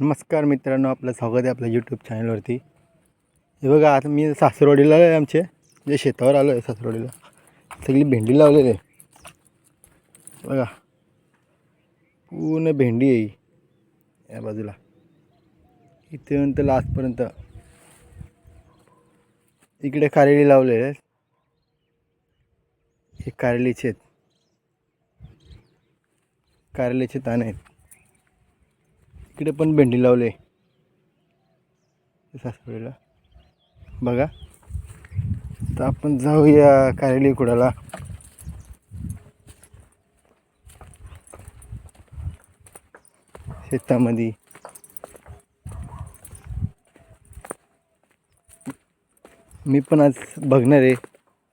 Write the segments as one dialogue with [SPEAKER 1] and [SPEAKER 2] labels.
[SPEAKER 1] नमस्कार मित्रांनो आपलं स्वागत आहे आपल्या यूट्यूब चॅनलवरती हे बघा आता मी सासरवाडीला आहे आमचे. जे शेतावर आलो आहे सासरवाडीला. सगळी भेंडी लावलेली आहे. बघा पूर्ण भेंडी आहे या बाजूला. इथे लास्टपर्यंत. इकडे कारेली लावलेले आहेत. हे कारलीचे आहेत. कारल्याचे ताण आहेत. इकडे पण भेंडी लावले सासवडीला बघा. तर आपण जाऊया कारेली कुडाला. शेतामध्ये. मी पण आज बघणार आहे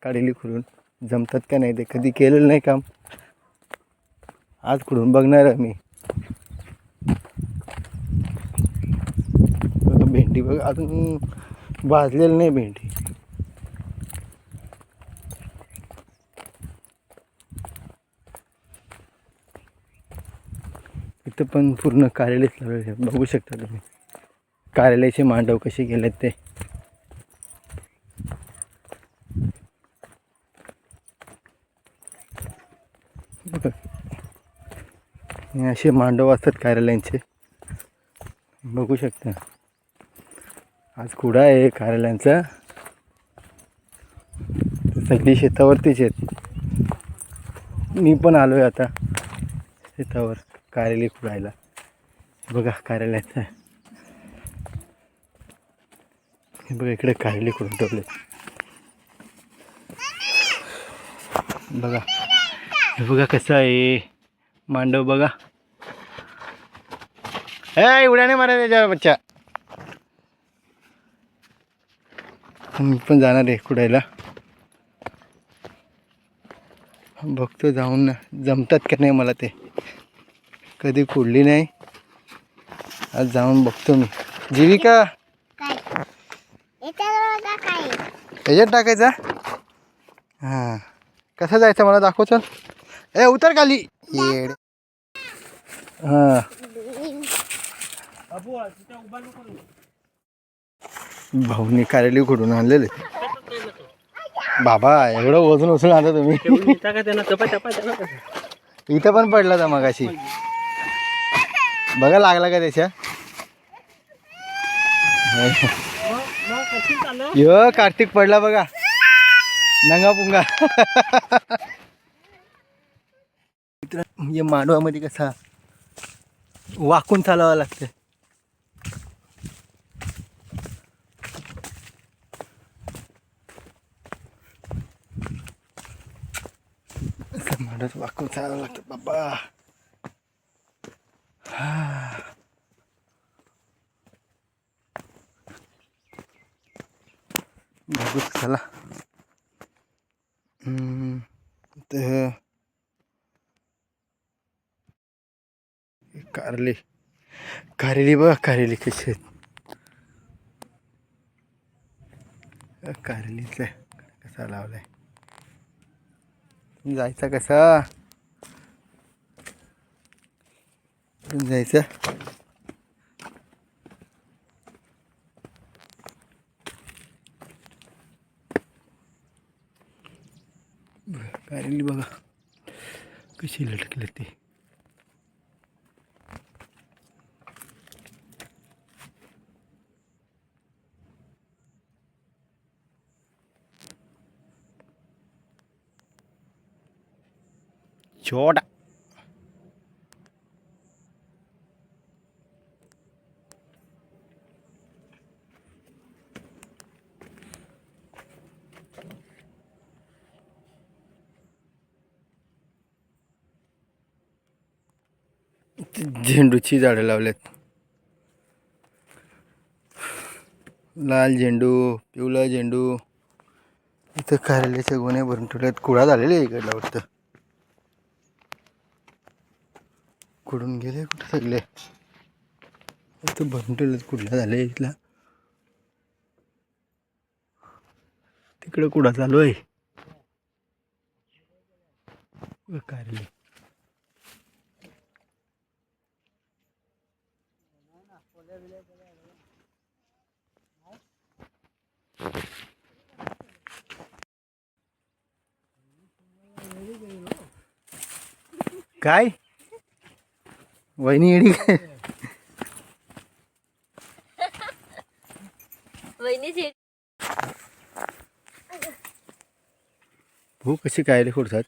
[SPEAKER 1] काढेली खुडून. जमतात का नाही ते? कधी केलेलं नाही काम. आज खुडून बघणार आहे मी बघा भेंडी अजून भाजलेली नाही भेंडी. इथं पण पूर्ण कार्यालयच लावलेले आहे. बघू शकता तुम्ही. कार्यालयाचे मांडव कसे केलेत ते. असे मांडव असतात कार्यालयांचे. बघू शकता. आज कुडा आहे कार्यालयांचा. सगळी शेतावरतीच आहेत. मी पण आलो आहे आता शेतावर कार्यालय कुडायला. बघा कार्यालयाचं हे बघा इकडे कार्यालय कुठून ठेवले बघा. हे बघा कसं आहे. मांडव बघा. ए उड्याने नाही मारा त्याच्यावर बच्चा. मी पण जाणार आहे कुडायला. बघतो जाऊन ना जमतात का नाही मला ते. कधी कुडली नाही. आज जाऊन बघतो मी. जीविका! याच्यात टाकायचा? हां. कसं जायचं मला दाखव चल. ए उतर खाली. येड. हां. भाऊनी कार्यालय कुठून आणलेले. बाबा एवढं वजन उचलून आता तुम्ही. इथं पण पडला होता मगाशी. बघा लागला का त्याच्या? यो कार्तिक पडला बघा. नंगा पुंगा. मित्र म्हणजे मांडवामध्ये कसा वाकून चालावं लागतं. असं मांडवात वाकून चालावं लागतं बाबा बघू चला हम्म, तर कारली कारली बघ कारली कशी आहेत कारलीच कसा लावलाय जायचा कसा? जायचं. कारली बघा. कशी लटकले ती? छोटा झेंडूची झाडं लावल्यात लाल झेंडू पिवळा झेंडू. इथं कार्यालयाचे गुन्हे भरून ठेवल्यात कुळा झालेले इकडला वाटतं कुठून गेले कुठे सगळे तर भरून ठेवलेत कुठला झाले इथला तिकडे कुठं चालू आहे? कार्यालय काय? वहिनी येडी काय?
[SPEAKER 2] वहिनीची
[SPEAKER 1] भाऊ कशी काय रे कुडतात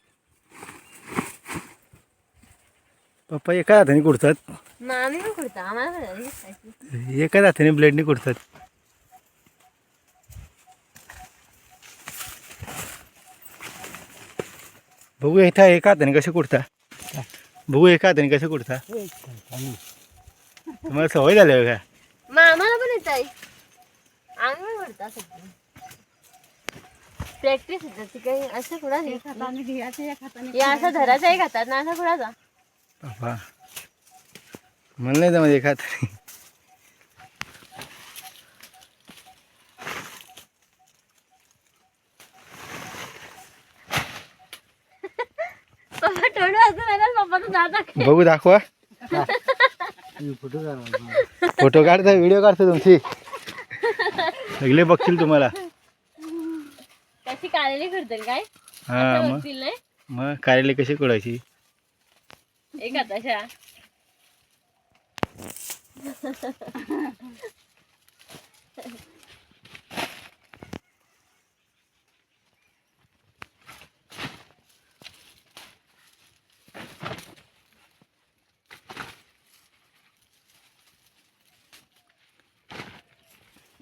[SPEAKER 1] पप्पा एका हाताने कुडतात
[SPEAKER 2] मामी पण कुडता आम्हाला.
[SPEAKER 1] एकाच हाताने ब्लेडने कुडतात बघू एका एका हाताने कसे कुडता बघू एका हाताने कसे कुडता तुम्हाला सवय झाली आहे का?
[SPEAKER 2] मग आम्हाला पण येत आहे. आम्ही सगळं प्रॅक्टिस होतं ती काही. असं कुणा या असं धरायचं एक हातात ना असं कुणाचा?
[SPEAKER 1] बाबा. मला नाही जमत एका हाताने
[SPEAKER 2] पप्पा थोडं असं झालं पप्पा तर जाता
[SPEAKER 1] बघू दाखवा. फोटो काढता व्हिडिओ काढतो तुमची. सगळे बघतील तुम्हाला.
[SPEAKER 2] कशी काय?
[SPEAKER 1] हा मग. कार्यालय कशी कोडायची
[SPEAKER 2] एक हाताशा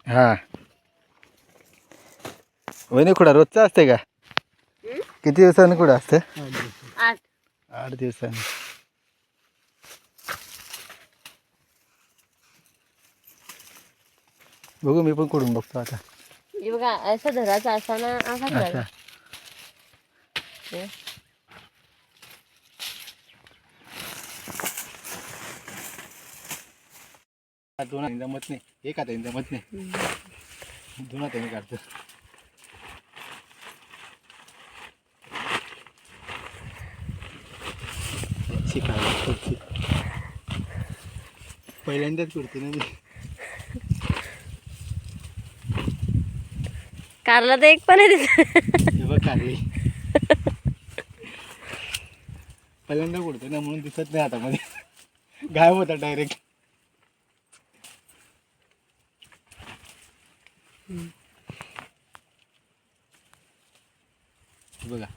[SPEAKER 1] हा. वहिनी कुठं? रोजचं असते का?
[SPEAKER 2] हं?
[SPEAKER 1] किती दिवसांनी कुठं असतं
[SPEAKER 2] आठ
[SPEAKER 1] आठ. दिवसांनी. बघू मी पण कुठून बघतो आता.
[SPEAKER 2] हे बघा असं धरायचं असताना असा
[SPEAKER 1] अच्छा.
[SPEAKER 2] करायचा हे.
[SPEAKER 1] दोन जमत नाही. एक जमत नाही. दोन काढतो. पुढची पहिल्यांदाच कुडते ना मी.
[SPEAKER 2] कारला तर एक पण आहे तिथं.
[SPEAKER 1] हे बघ काढली पहिल्यांदा कुडते ना म्हणून दिसत नाही हातामध्ये. गायब होता डायरेक्ट बघा.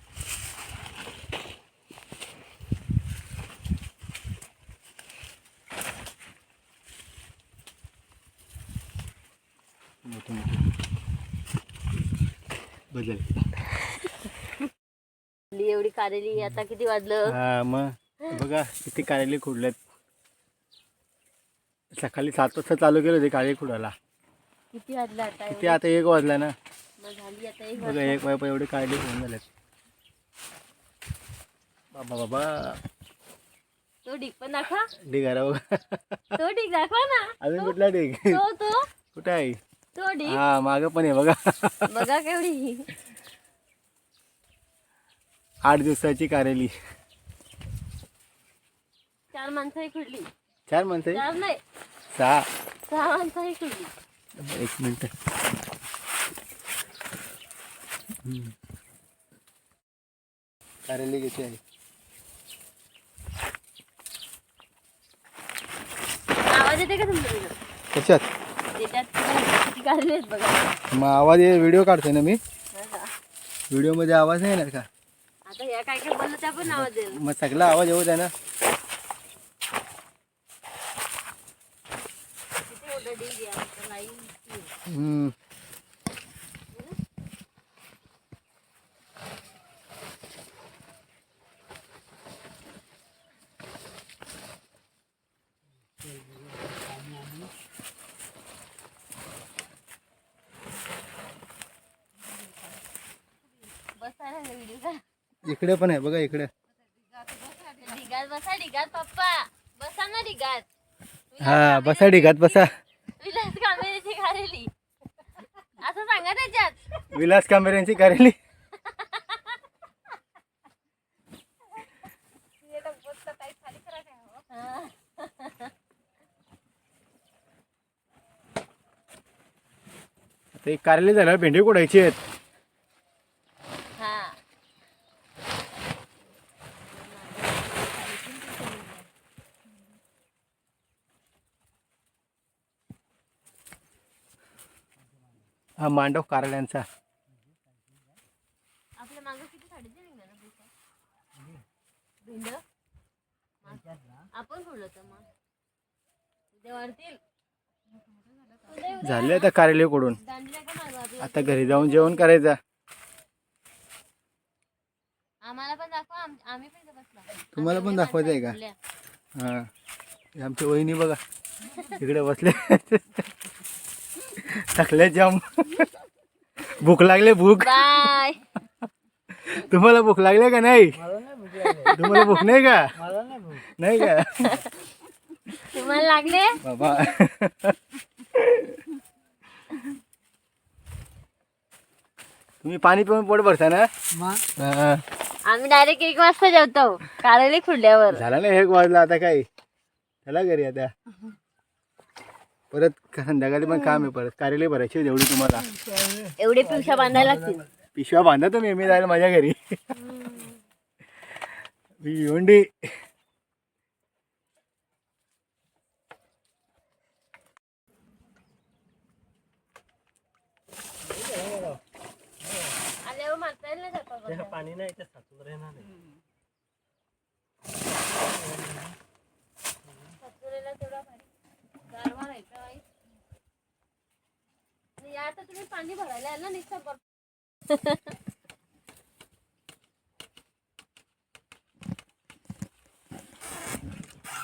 [SPEAKER 1] मोठं मोठं. बदल.
[SPEAKER 2] एवढी काढलेली आता किती वाजलं?
[SPEAKER 1] हा मग. बघा किती काळेली खुडल्यात सकाळी सात वाजता चालू केलं होते काळे खुडायला
[SPEAKER 2] किती वाजलं आता
[SPEAKER 1] किती आता एक वाजला ना.
[SPEAKER 2] झाली आता एक
[SPEAKER 1] बघा एक वाजता एवढे काळेली होऊन झाल्यात. बाबा बाबा
[SPEAKER 2] तो ढीक पण दाखवा.
[SPEAKER 1] ढिगारा बघा.
[SPEAKER 2] तो ढीक दाखवा ना.
[SPEAKER 1] अजून कुठला ढिग?
[SPEAKER 2] तो तो.
[SPEAKER 1] कुठं आहे?
[SPEAKER 2] तो ढीक
[SPEAKER 1] हा मागं पण आहे बघा.
[SPEAKER 2] बघा केवढी.
[SPEAKER 1] आठ दिवसाची कारेली.
[SPEAKER 2] चार माणसाही खुडली.
[SPEAKER 1] चार माणसं आहे?
[SPEAKER 2] चार नाही.
[SPEAKER 1] सहा.
[SPEAKER 2] सहा माणसाही खुडली.
[SPEAKER 1] एक मिनिट. कारेली कशी आहे?
[SPEAKER 2] आवाज येते का तुमच्या तिथं?
[SPEAKER 1] कशात?
[SPEAKER 2] त्याच्यात किती काढले आहेत बघा.
[SPEAKER 1] मग आवाज व्हिडिओ काढतोय ना मी?
[SPEAKER 2] हा का?
[SPEAKER 1] व्हिडिओमध्ये आवाज नाही येणार का?
[SPEAKER 2] आता या काय काय बोललं त्या पण आवाज येईल.
[SPEAKER 1] मग सगळा आवाज येऊ द्या ना.
[SPEAKER 2] किती मोठं ढीक आहे आमचं लाईन
[SPEAKER 1] हम्म. इकडे पण आहे बघा इकडे.
[SPEAKER 2] पप्पा. बसा ना
[SPEAKER 1] हा बसा ढिगात बसा.
[SPEAKER 2] विलास कांबेरेची कारेली असं सांगा त्याच्यात.
[SPEAKER 1] विलास कांबेरेंची कारेली ते कारले झाल्यावर भेंडी कोडायची आहेत.
[SPEAKER 2] हा
[SPEAKER 1] मांडव कारल्यांचा.
[SPEAKER 2] आपल्या मागं किती साडेतीन निघणार ना पैसा भिंड? आपण सोडलं तर मग. उद्या वाढतील. उद्या उद्या
[SPEAKER 1] झाले आता कारले कुडून
[SPEAKER 2] दांडीला का मागं आपलं.
[SPEAKER 1] आता घरी जाऊन जेवण करायचं.
[SPEAKER 2] आम्हाला पण दाखवा आम- आम्ही पण इथं बसलो.
[SPEAKER 1] तुम्हाला पण दाखवायचं आहे का. हा. हे आमची वहिनी बघा. इकडे बसले. थकले जाम. भूक लागले भूक.
[SPEAKER 2] बाय.
[SPEAKER 1] तुम्हाला भूक लागले का नाही? तुम्हाला भूक नाही का? नाही का?
[SPEAKER 2] तुम्हाला लागले?
[SPEAKER 1] बाबा. तुम्ही पाणी पिऊन पोट भरता ना? हा.
[SPEAKER 2] आम्ही डायरेक्ट एक वाजता जेवतो. काळेले खुडल्यावर.
[SPEAKER 1] झाला ना एक वाजला आता काय चला घरी आता. परत संध्याकाळी पण काम आहे परत. कार्यालय भरायची जेवढी तुम्हाला.
[SPEAKER 2] एवढे पिवशा बांधायला लागतील.
[SPEAKER 1] पिशव्या बांधा तुम्ही मी जायला माझ्या घरी. भिवंडी.
[SPEAKER 2] येईल ना झपाका.
[SPEAKER 3] पाणी नाही ते साचून राहणार नाही
[SPEAKER 2] आणि आता तुम्ही पाणी भरायला याल ना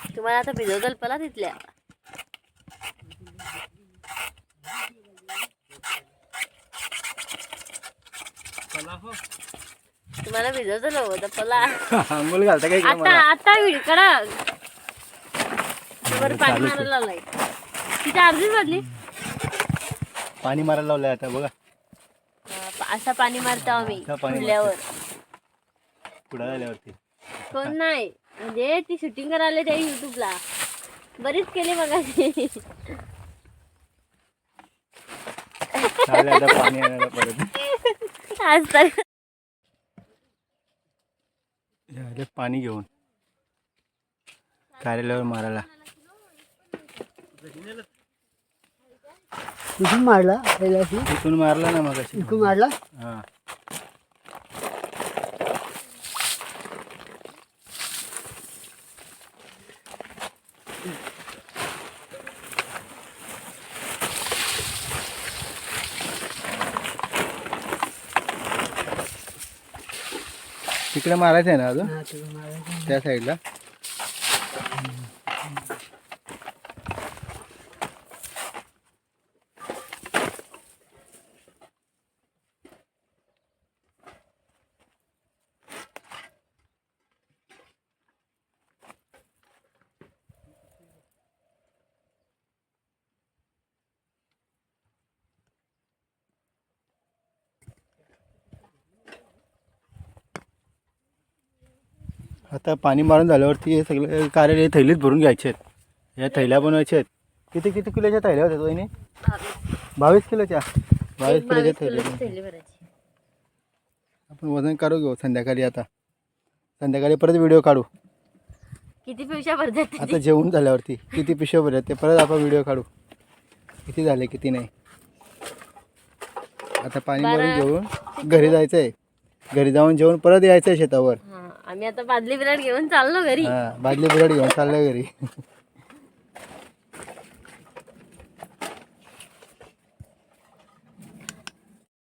[SPEAKER 2] तुम्हाला आता भिजवताल पला तिथल्या. तुम्हाला भिजवतो होतं पला
[SPEAKER 1] आंघोळ घालता काय इकडे
[SPEAKER 2] आता आता करा वर पाणी मारायला लावलंय. तिथे
[SPEAKER 1] पाणी मारायला लावलंय आता बघा.
[SPEAKER 2] असं पाणी मारतो आम्ही
[SPEAKER 1] असं पाणी पुढे झाल्यावरती
[SPEAKER 2] कोण नाही म्हणजे ती शूटिंग करायला त्या युट्यूबला बरीच केली बघा
[SPEAKER 1] चालेल आता पाणी आणायला परत.
[SPEAKER 2] आज तर
[SPEAKER 1] पाणी घेऊन. कार्यालयावर मारायला.
[SPEAKER 3] कुठून मारला पहिला
[SPEAKER 1] इथून मारला ना मग
[SPEAKER 3] इकडून मारला?
[SPEAKER 1] हा. तिकडे मारायचं आहे ना अजून?
[SPEAKER 3] हा
[SPEAKER 1] त्या साईडला आता पाणी मारून झाल्यावरती हे सगळे कार्यालय थैलीत भरून घ्यायचे आहेत. या थैल्या बनवायच्या आहेत. किती किती किलोच्या थैल्या होत्या वहिनी? बावीस किलोच्या? बावीस किलोच्या थैल्या. आपण वजन काढू घेऊ संध्याकाळी आता. संध्याकाळी परत व्हिडिओ काढू.
[SPEAKER 2] किती पिवशा भरतात
[SPEAKER 1] आता जेवण झाल्यावरती किती पिशव्या भरल्या ते परत आपण व्हिडिओ काढू. किती झाले किती नाही? आता पाणी भरून घेऊन घरी जायचं आहे घरी जाऊन जेवण परत यायचं आहे शेतावर
[SPEAKER 2] आम्ही आता बादली बिराट घेऊन चाललो घरी.
[SPEAKER 1] हा बादली बिराड घेऊन चाललं घरी.